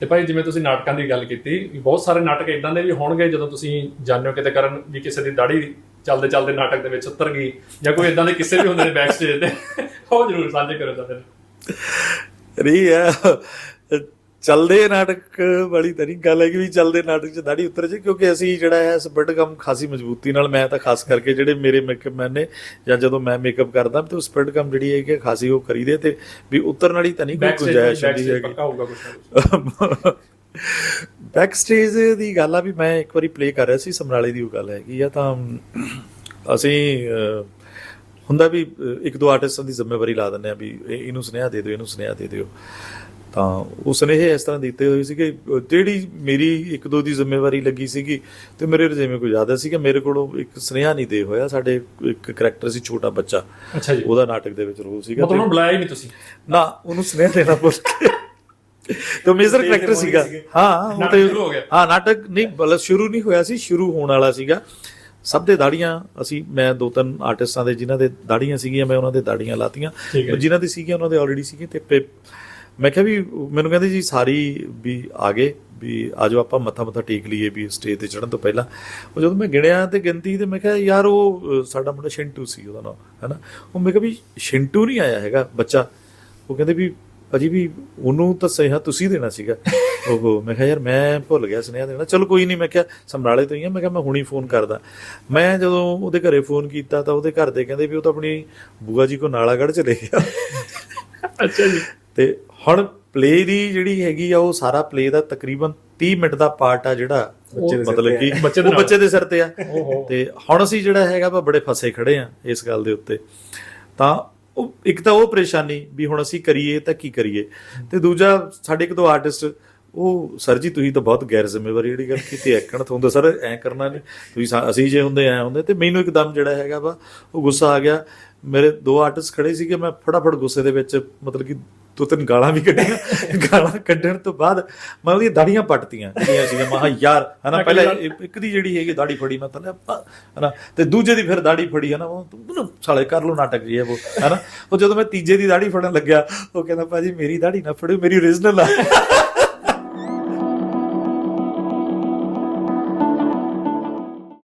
ਤੇ ਭਾਈ, ਜਿਵੇਂ ਤੁਸੀਂ ਨਾਟਕਾਂ ਦੀ ਗੱਲ ਕੀਤੀ, ਬਹੁਤ ਸਾਰੇ ਨਾਟਕ ਇਦਾਂ ਦੇ ਵੀ ਹੋਣਗੇ, ਜਦੋਂ ਤੁਸੀਂ ਜਾਣੋ ਕਿਤੇ ਕਰਨ ਵੀ ਕਿਸੇ ਦੀ ਦਾੜੀ ਚੱਲਦੇ ਚੱਲਦੇ ਨਾਟਕ ਦੇ ਵਿੱਚ ਉਤਰ ਗਈ, ਜਾਂ ਕੋਈ ਇਦਾਂ ਦੇ ਕਿਸੇ ਵੀ ਹੁੰਦੇ ਨੇ ਬੈਕ ਸਟੇਜ ਤੇ, ਉਹ ਜ਼ਰੂਰ ਸਾਂਝੇ ਕਰੋ ਤਾਂ ਫਿਰ। ਰਹੀ ਹੈ। ਚੱਲਦੇ ਨਾਟਕ ਵਾਲੀ ਤਾਂ ਨਹੀਂ ਗੱਲ ਹੈ ਕਿ ਵੀ ਚੱਲਦੇ ਨਾਟਕ 'ਚ ਦਾੜੀ ਉਤਰ ਜੇ ਕਿਉਂਕਿ ਅਸੀਂ ਜਿਹੜਾ ਹੈ ਸਪਰਟ ਕੰਮ ਖਾਸੀ ਮਜ਼ਬੂਤੀ ਨਾਲ ਮੈਂ ਤਾਂ ਖਾਸ ਕਰਕੇ ਜਿਹੜੇ ਮੇਰੇ ਮੇਕਅਪ ਮੈਨ ਨੇ ਜਾਂ ਜਦੋਂ ਮੈਂ ਮੇਕਅਪ ਕਰਦਾ ਤੇ ਸਪਰਟ ਕੰਮ ਜਿਹੜੀ ਹੈ ਕਿ ਖਾਸੀ ਉਹ ਕਰੀਦੇ ਤੇ ਵੀ ਉਤਰਨ ਵਾਲੀ ਤਾਂ ਨਹੀਂ ਕੋਈ ਗੁੰਜਾਇਸ਼ ਹੁੰਦੀ ਹੈਗੀ। ਪੱਕਾ ਹੋਊਗਾ ਕੁਝ ਬੈਕ ਸਟੇਜ ਦੀ ਗੱਲ ਆ ਵੀ ਮੈਂ ਇੱਕ ਵਾਰੀ ਪਲੇ ਕਰ ਰਿਹਾ ਸੀ ਸਮਰਾਲੇ ਦੀ ਉਹ ਗੱਲ ਹੈਗੀ ਆ ਤਾਂ ਅਸੀਂ ਹੁੰਦਾ ਵੀ ਇੱਕ ਦੋ ਆਰਟਿਸਟਾਂ ਦੀ ਜ਼ਿੰਮੇਵਾਰੀ ਲਾ ਦਿੰਦੇ ਆ ਵੀ ਇਹ- ਇਹਨੂੰ ਸੁਨੇਹਾ ਦੇ ਦਿਓ ਇਹਨੂੰ ਸੁਨੇਹਾ ਦੇ ਦਿਓ। ਤਾਂ ਉਹ ਸੁਨੇਹੇ ਇਸ ਤਰ੍ਹਾਂ ਦਿੱਤੇ ਹੋਏ ਸੀ ਕਿ ਜਿਹੜੀ ਮੇਰੀ ਇੱਕ ਦੋ ਦੀ ਜ਼ਿੰਮੇਵਾਰੀ ਲੱਗੀ ਸੀਗੀ ਤੇ ਮੇਰੇ ਰਜੇਵੇਂ ਕੋਈ ਜ਼ਿਆਦਾ ਸੀ ਕਿ ਮੇਰੇ ਕੋਲੋਂ ਇੱਕ ਸੁਨੇਹਾ ਨਹੀਂ ਦੇ ਹੋਇਆ ਸਾਡੇ ਇੱਕ ਕਰੈਕਟਰ ਸੀ ਛੋਟਾ ਬੱਚਾ। ਅੱਛਾ ਜੀ। ਉਹਦਾ ਨਾਟਕ ਦੇ ਵਿੱਚ ਰੋਲ ਸੀਗਾ ਮਤਲਬ ਉਹਨੂੰ ਬੁਲਾਇਆ ਹੀ ਨਹੀਂ ਤੁਸੀਂ? ਨਾ ਉਹਨੂੰ ਸੁਨੇਹਾ ਦੇਣਾ ਭੁੱਲ ਕੇ ਤੇ ਮੇਜਰ ਕਰੈਕਟਰ ਸੀਗਾ। ਹਾਂ ਉਹ ਨਾਟਕ ਤੇ ਸ਼ੁਰੂ ਹੋ ਗਿਆ। ਹਾਂ ਨਾਟਕ ਨਹੀਂ ਬਲ ਸ਼ੁਰੂ ਨਹੀਂ ਹੋਇਆ ਸੀ ਸ਼ੁਰੂ ਹੋਣ ਵਾਲਾ ਸੀਗਾ। ਸਭ ਦੇ ਦਾੜੀਆਂ ਅਸੀਂ ਮੈਂ ਦੋ ਤਿੰਨ ਆਰਟਿਸਟਾਂ ਦੇ ਜਿਨ੍ਹਾਂ ਦੇ ਦਾੜੀਆਂ ਸੀਗੀਆਂ ਮੈਂ ਉਹਨਾਂ ਦੇ ਦਾੜੀਆਂ ਲਾਤੀਆਂ। ਜਿਨ੍ਹਾਂ ਦੀ ਸੀਗੀਆਂ ਉਹਨਾਂ ਦੇ ਆਲਰੇਡੀ ਸੀਗੇ ਤੇ ਮੈਂ ਕਿਹਾ ਵੀ ਮੈਨੂੰ ਕਹਿੰਦੇ ਜੀ ਸਾਰੀ ਵੀ ਆ ਗਏ ਵੀ ਆਜੋ ਆਪਾਂ ਮੱਥਾ ਮੱਥਾ ਟੇਕ ਲਈਏ ਵੀ ਸਟੇਜ ਤੇ ਚੜਨ ਤੋਂ ਪਹਿਲਾਂ। ਉਹ ਜਦੋਂ ਮੈਂ ਗਿਣਿਆ ਤੇ ਗਿਣਤੀ ਤੇ ਮੈਂ ਕਿਹਾ ਯਾਰ ਉਹ ਸਾਡਾ ਮੁੰਡਾ ਸ਼ਿੰਟੂ ਸੀ ਉਹਦਾ ਨਾਮ ਹੈਨਾ? ਉਹ ਮੈਂ ਕਿਹਾ ਵੀ ਸ਼ਿੰਟੂ ਨਹੀਂ ਆਇਆ ਹੈਗਾ ਬੱਚਾ। ਉਹ ਕਹਿੰਦੇ ਵੀ ਅਜੀ ਵੀ ਉਹਨੂੰ ਤਾਂ ਸੁਨੇਹਾ ਤੁਸੀਂ ਦੇਣਾ ਸੀਗਾ। ਉਹ ਮੈਂ ਕਿਹਾ ਯਾਰ ਮੈਂ ਭੁੱਲ ਗਿਆ ਸੁਨੇਹਾ ਦੇਣਾ। ਚਲੋ ਕੋਈ ਨਹੀਂ ਮੈਂ ਕਿਹਾ ਸਮਰਾਲੇ ਤੋਂ ਹੀ ਆ ਮੈਂ ਕਿਹਾ ਮੈਂ ਹੁਣੀ ਫੋਨ ਕਰਦਾ। ਮੈਂ ਜਦੋਂ ਉਹਦੇ ਘਰੇ ਫੋਨ ਕੀਤਾ ਤਾਂ ਉਹਦੇ ਘਰ ਦੇ ਕਹਿੰਦੇ ਵੀ ਉਹ ਤਾਂ ਆਪਣੀ ਬੂਆ ਜੀ ਕੋ ਨਾਲਾਗੜ੍ਹ ਚਲੇ ਗਿਆ। ਅੱਛਾ ਜੀ। ਤੇ ਹੁਣ ਪਲੇ ਦੀ ਜਿਹੜੀ ਹੈਗੀ ਆ ਉਹ ਸਾਰਾ ਪਲੇ ਦਾ ਤਕਰੀਬਨ 30 ਮਿੰਟ ਦਾ ਪਾਰਟ ਆ ਜਿਹੜਾ ਬੱਚੇ ਦੇ ਸਿਰ ਮਤਲਬ ਕਿ। ਬੱਚੇ ਦੇ। ਬੱਚੇ ਸਿਰ ਤੇ ਆ। ਤੇ ਹੁਣ ਅਸੀਂ ਜਿਹੜਾ ਹੈਗਾ ਵਾ ਬੜੇ ਫਸੇ ਖੜੇ ਆ ਇਸ ਗੱਲ ਦੇ ਉੱਤੇ ਤਾਂ ਉਹ ਇੱਕ ਤਾਂ ਉਹ ਪਰੇਸ਼ਾਨੀ ਵੀ ਹੁਣ ਅਸੀਂ ਕਰੀਏ ਤਾਂ ਕੀ ਕਰੀਏ ਤੇ ਦੂਜਾ ਸਾਡੇ ਇੱਕ ਦੋ ਆਰਟਿਸਟ ਉਹ ਸਰ ਜੀ ਤੁਸੀਂ ਤਾਂ ਬਹੁਤ ਗੈਰ ਜ਼ਿੰਮੇਵਾਰੀ ਜਿਹੜੀ ਗੱਲ ਕੀਤੀ ਐਕਣ ਤੋਂ ਹੁੰਦਾ ਸਰ ਐ ਕਰਨਾ ਨਹੀਂ ਤੁਸੀਂ ਅਸੀਂ ਜੇ ਹੁੰਦੇ ਐ ਹੁੰਦੇ ਤੇ ਮੈਨੂੰ ਇੱਕਦਮ ਜਿਹੜਾ ਹੈਗਾ ਵਾ ਉਹ ਗੁੱਸਾ ਆ ਗਿਆ ਮੇਰੇ ਦੋ ਆਰਟਿਸਟ ਖੜੇ ਸੀਗੇ ਮੈਂ ਫਟਾਫਟ ਗੁੱਸੇ ਦੇ ਵਿੱਚ ਮਤਲਬ ਕਿ ਦੋ ਤਿੰਨ ਗਾਲਾਂ ਵੀ ਕੱਢੀਆਂ। ਗਾਲਾਂ ਕੱਢਣ ਤੋਂ ਬਾਅਦ ਮੈਂ ਉਹਦੀਆਂ ਦਾੜੀਆਂ ਪੱਟਤੀਆਂ। ਜਿਹੜੀਆਂ ਸੀਗੀਆਂ ਮਹਾ ਯਾਰ ਹਨਾ ਪਹਿਲਾਂ ਇੱਕ- ਦੀ ਜਿਹੜੀ ਹੈਗੀ ਦਾੜੀ ਫੜੀ ਮੈਂ ਪਾ- ਹਨਾ ਤੇ ਦੂਜੇ ਦੀ ਫਿਰ ਦਾੜੀ ਫੜੀ ਹਨਾ ਉਹ ਸਾਲੇ ਕਰ ਲੋ ਨਾਟਕ ਜੀ ਇਹ ਉਹ ਹਨਾ। ਉਹ ਜਦੋਂ ਮੈਂ ਤੀਜੇ ਦੀ ਦਾੜੀ ਫੜਨ ਲੱਗਿਆ ਉਹ ਕਹਿੰਦਾ ਭਾਜੀ ਮੇਰੀ ਦਾੜੀ ਨਾ ਫੜਿਓ ਮੇਰੀ ਓਰੀਜਨਲ ਆ।